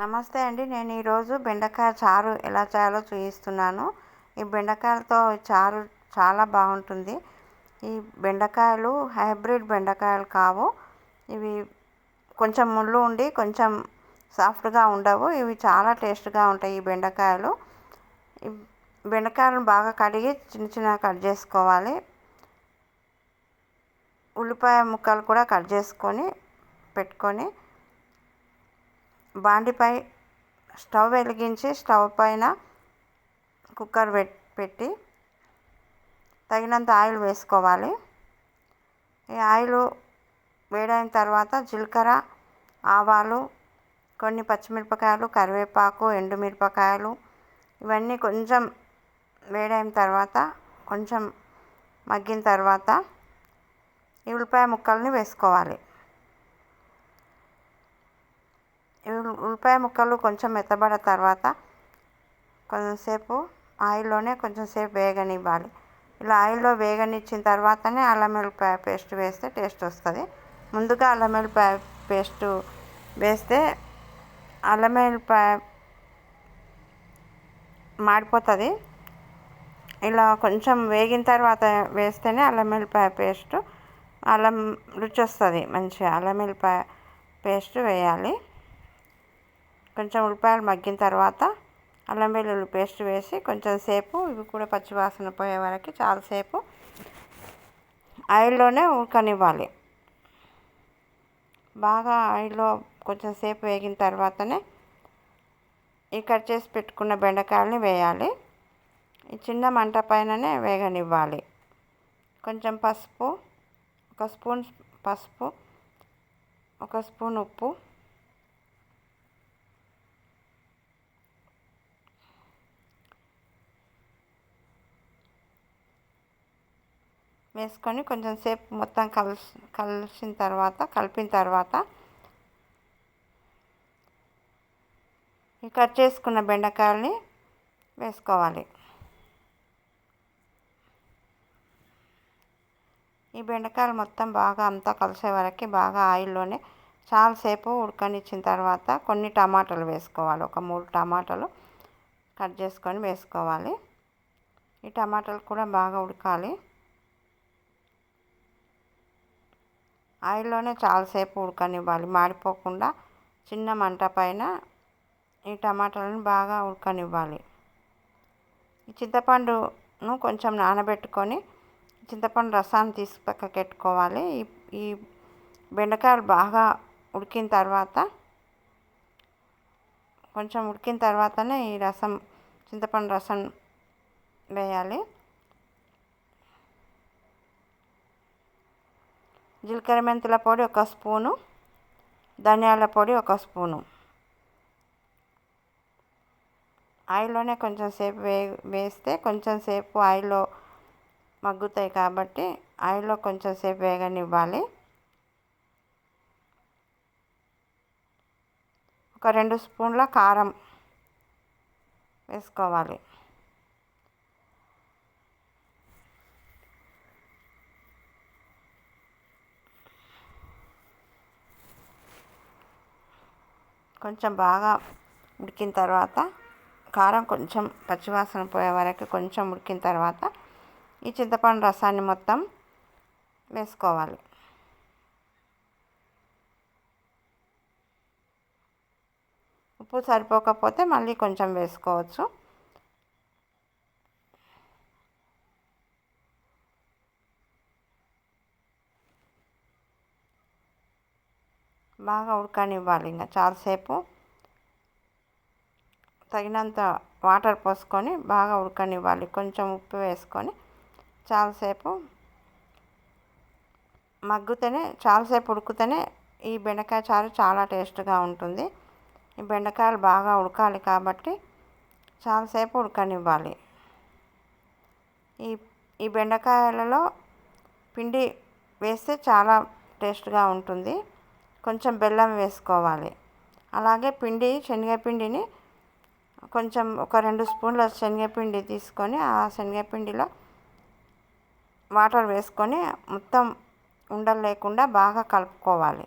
నమస్తే అండి. నేను ఈరోజు బెండకాయ చారు ఎలా చేయాలో చూపిస్తున్నాను ఈ బెండకాయలతో చారు చాలా బాగుంటుంది. ఈ బెండకాయలు హైబ్రిడ్ బెండకాయలు కావు. ఇవి కొంచెం ముళ్ళు ఉండి కొంచెం సాఫ్ట్గా ఉండవు. ఇవి చాలా టేస్ట్గా ఉంటాయి ఈ బెండకాయలు. ఈ బెండకాయలను బాగా కడిగి చిన్న చిన్నగా కట్ చేసుకోవాలి. ఉల్లిపాయ ముక్కలు కూడా కట్ చేసుకొని పెట్టుకొని బాండిపై స్టవ్ వెలిగించి స్టవ్ పైన కుక్కర్ పెట్టి తగినంత ఆయిల్ వేసుకోవాలి. ఈ ఆయిల్ వేడైన తర్వాత జీలకర్ర ఆవాలు కొన్ని పచ్చిమిరపకాయలు కరివేపాకు ఎండుమిరపకాయలు ఇవన్నీ కొంచెం వేడైన తర్వాత కొంచెం మగ్గిన తర్వాత ఈ ఉల్లిపాయ ముక్కల్ని వేసుకోవాలి. ఉల్లిపాయ ముక్కలు కొంచెం మెత్తబడిన తర్వాత కొంచెంసేపు ఆయిల్లోనే కొంచెంసేపు వేగనివ్వాలి. ఇలా ఆయిల్లో వేగనిచ్చిన తర్వాతనే అల్లం వెల్లిపాయ పేస్ట్ వేస్తే టేస్ట్ వస్తుంది. ముందుగా అల్లం వెల్లిపాయ పేస్ట్ వేస్తే అల్లం వెల్లిపాయ మాడిపోతుంది. ఇలా కొంచెం వేగిన తర్వాత వేస్తేనే అల్లం వెల్లిపాయ పేస్ట్ అల్లం రుచి వస్తుంది. మంచిగా అల్లం వెల్లిపాయ పేస్ట్ వేయాలి. కొంచెం ఉల్లిపాయలు మగ్గిన తర్వాత అల్లం వెల్లుల్లి పేస్ట్ వేసి కొంచెం సేపు ఇవి కూడా పచ్చివాసన పోయే వరకు చాలాసేపు ఆయిల్లోనే ఉడకనివ్వాలి. బాగా ఆయిల్లో కొంచెం సేపు వేగిన తర్వాతనే ఈ కట్ చేసి పెట్టుకున్న బెండకాయలని వేయాలి. ఈ చిన్న మంట పైననే వేగనివ్వాలి. కొంచెం పసుపు ఒక స్పూన్ పసుపు ఒక స్పూన్ ఉప్పు వేసుకొని కొంచెం సేపు మొత్తం కలిసి కలిసిన తర్వాత కలిపిన తర్వాత ఈ కట్ చేసుకున్న బెండకాయలని వేసుకోవాలి. ఈ బెండకాయలు మొత్తం బాగా అంతా కలిసే వరకు బాగా ఆయిల్లోనే చాలాసేపు ఉడకనిచ్చిన తర్వాత కొన్ని టమాటాలు వేసుకోవాలి. ఒక మూడు టమాటాలు కట్ చేసుకొని వేసుకోవాలి. ఈ టమాటాలు కూడా బాగా ఉడకాలి. ఆయిల్లోనే చాలాసేపు ఉడకనివ్వాలి. మాడిపోకుండా చిన్న మంట పైన ఈ టమాటాలను బాగా ఉడకనివ్వాలి. ఈ చింతపండును కొంచెం నానబెట్టుకొని చింతపండు రసాన్ని తీసి పక్కకెట్టుకోవాలి. ఈ ఈ బెండకాయలు బాగా ఉడికిన తర్వాత కొంచెం ఉడికిన తర్వాతనే ఈ రసం చింతపండు రసం వేయాలి. జీలకర్ర మెంతుల పొడి ఒక స్పూను ధనియాల పొడి ఒక స్పూను. ఆయిల్లోనే కొంచెం సేపు వే వేస్తే కొంచెం సేపు ఆయిల్లో మగ్గుతాయి కాబట్టి ఆయిల్లో కొంచెం సేపు వేగనివ్వాలి. ఒక రెండు స్పూన్ల కారం వేసుకోవాలి. కొంచెం బాగా ఉడికిన తర్వాత కారం కొంచెం పచ్చివాసన పోయే వరకు కొంచెం ఉడికిన తర్వాత ఈ చింతపండు రసాన్ని మొత్తం వేసుకోవాలి. ఉప్పు సరిపోకపోతే మళ్ళీ కొంచెం వేసుకోవచ్చు. బాగా ఉడకనివ్వాలి ఇంకా చాలాసేపు. తగినంత వాటర్ పోసుకొని బాగా ఉడకనివ్వాలి. కొంచెం ఉప్పు వేసుకొని చాలాసేపు మగ్గుతేనే చాలాసేపు ఉడికితేనే ఈ బెండకాయ చారు చాలా టేస్ట్గా ఉంటుంది. ఈ బెండకాయలు బాగా ఉడకాలి కాబట్టి చాలాసేపు ఉడకనివ్వాలి. ఈ ఈ బెండకాయలలో పిండి వేస్తే చాలా టేస్ట్గా ఉంటుంది. కొంచెం బెల్లం వేసుకోవాలి. అలాగే పిండి శనగపిండిని కొంచెం ఒక రెండు స్పూన్ల శనగపిండి తీసుకొని ఆ శనగపిండిలో వాటర్ వేసుకొని మొత్తం ఉండలు లేకుండా బాగా కలుపుకోవాలి.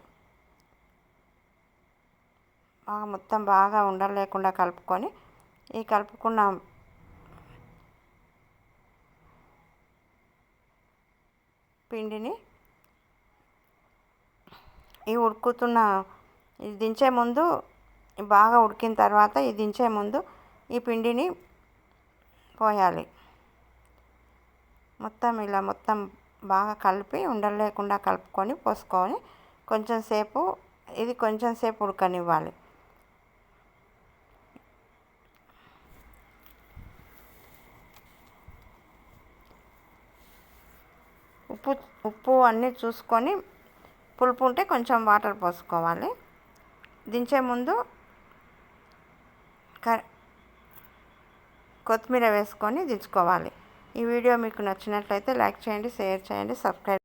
బాగా మొత్తం బాగా ఉండలు లేకుండా కలుపుకొని ఈ కలుపుకున్న పిండిని ఈ ఉడుకుతున్న ఇది దించే ముందు బాగా ఉడికిన తర్వాత ఇది దించే ముందు ఈ పిండిని పోయాలి. మొత్తం ఇలా మొత్తం బాగా కలిపి ఉండలు లేకుండా కలుపుకొని పోసుకొని కొంచెం సేపు ఇది కొంచెం సేపు ఉడకనివ్వాలి. ఉప్పు ఉప్పు అన్నీ చూసుకొని పులుపు ఉంటే కొంచెం వాటర్ పోసుకోవాలి. దించే ముందు క కొత్తిమీర వేసుకొని దించుకోవాలి. ఈ వీడియో మీకు నచ్చినట్లయితే లైక్ చేయండి షేర్ చేయండి సబ్స్క్రైబ్